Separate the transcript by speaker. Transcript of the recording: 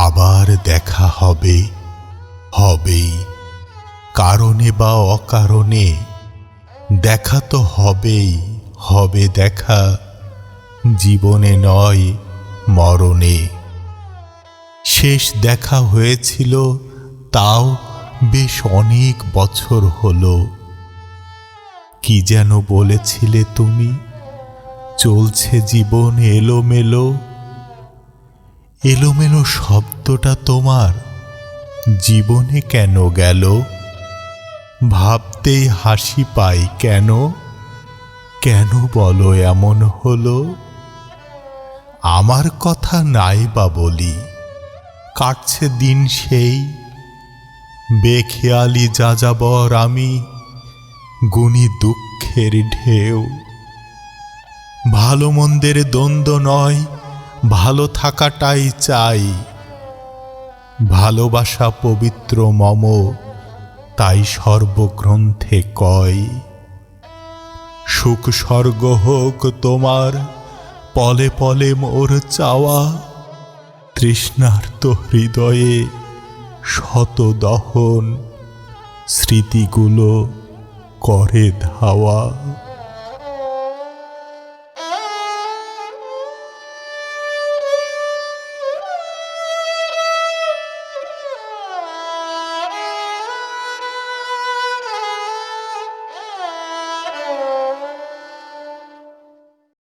Speaker 1: আবার দেখা হবে, হবেই। কারণে বা অকারণে দেখা তো হবেই, হবে দেখা। জীবনে নয়, মরণে। শেষ দেখা হয়েছিল, তাও বেশ অনেক বছর হলো। কি যেন বলেছিলে তুমি? চলছে জীবন এলোমেলো। এলোমেলো শব্দটা তোমার। জীবনে কেন গেল? ভাবতেই হাসি পাই কেন? কেন বলো এমন হলো? আমার কথা নাই বা বলি, কাটছে দিন সেই। বেখেয়ালি যাযাবর আমি গুণী দুঃখের ঢেউ। ভালো মন্দের দ্বন্দ্ব নয় ভালো থাকাটাই চাই। ভালোবাসা পবিত্র মম, তাই সর্বগ্রন্থে কয়। সুখ স্বর্গ হোক তোমার, পলে পলে মোর চাওয়া। তৃষ্ণার্ত হৃদয়ে শত দহন, স্মৃতিগুলো করে ধাওয়া।